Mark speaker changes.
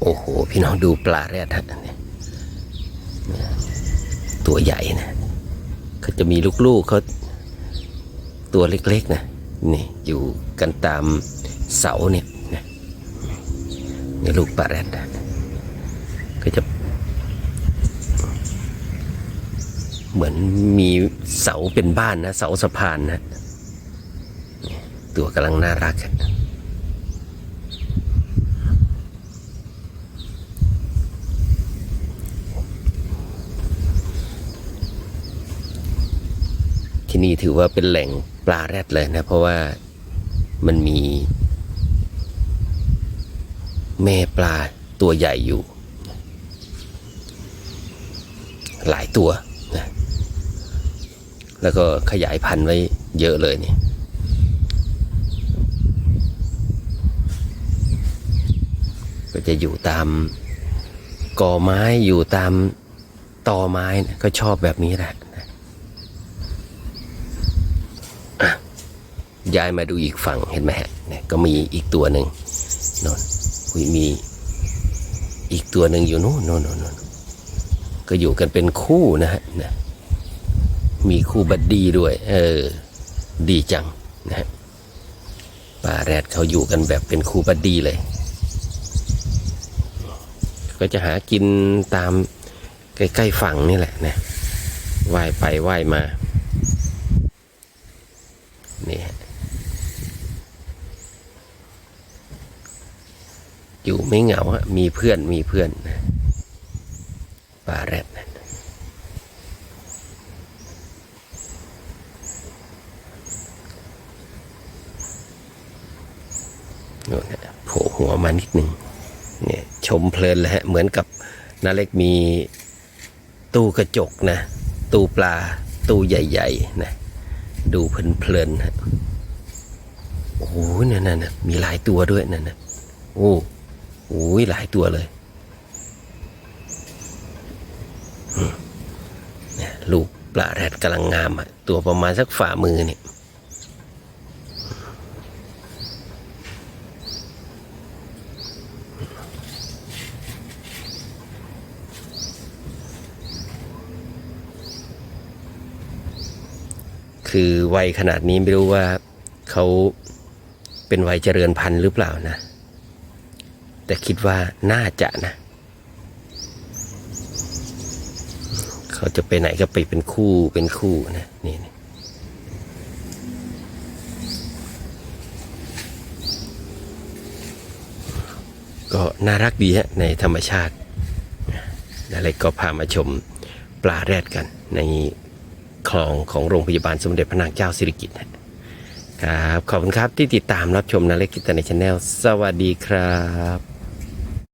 Speaker 1: โอ้โห พี่น้องดูปลาแรดฮะเนี่ยตัวใหญ่นะเขาจะมีลูกๆเขาตัวเล็กๆนะนี่อยู่กันตามเสาเนี่ยนะนี่ลูกปลาแรดนะก็จะ เหมือนมีเสาเป็นบ้านนะ เสาสะพานนะ ตัวกำลังน่ารักอะ ที่นี่ถือว่าเป็นแหล่งปลาแรดเลยนะ เพราะว่ามันมี แม่ปลาตัวใหญ่อยู่ หลายตัวนะแล้วก็ขยายพันธุ์ไว้เยอะเลยนี่ก็จะอยู่ตามกอไม้อยู่ตามตอไม้นะก็ชอบแบบนี้แหละนะอะ ย้ายมาดูอีกฝั่งเห็นไหมฮะเนี่ยก็มีอีกตัวหนึ่งนนอุ้ยมีอีกตัวหนึ่งอยู่นู่นโน่นโน่นโน่นก็อยู่กันเป็นคู่นะฮะนะมีคู่บัดดี้ด้วย เออ ดีจังนะฮะปลาแรดเขาอยู่กันแบบเป็นคู่บัดดี้เลย ก็จะหากินตามใกล้ๆฝั่งนี่แหละนะว่ายไปว่ายมา นี่ฮะ อยู่ไม่เหงาฮะมีเพื่อนมีเพื่อนปลาแรดนะโน่นฮะโผล่หัวมานิดหนึ่งเนี่ยชมเพลินเลยฮะ เหมือนกับนาเล็กมีตู้กระจกนะ ตู้ปลา ตู้ใหญ่ๆนะดูเพลินๆฮะโอ้โหนั่นน่ะมีหลายตัวด้วยนั่นนะโอ้ โหหลายตัวเลยเนี่ยลูกปลาแรดกำลังงามอะตัวประมาณสักฝ่ามือเนี่ยคือวัยขนาดนี้ไม่รู้ว่าเขาเป็นวัยเจริญพันธุ์หรือเปล่านะ แต่คิดว่าน่าจะนะ เขาจะไปไหนก็ไปเป็นคู่เป็นคู่นะนี่นี่ก็น่ารักดีฮะในธรรมชาติอะไรก็พามาชมปลาแรดกัน ในคลองของโรงพยาบาลสมเด็จพระนางเจ้าสิริกิติ์นะครับ ขอบคุณครับที่ติดตามรับชมนาเล็กกิตในชาแนลสวัสดีครับ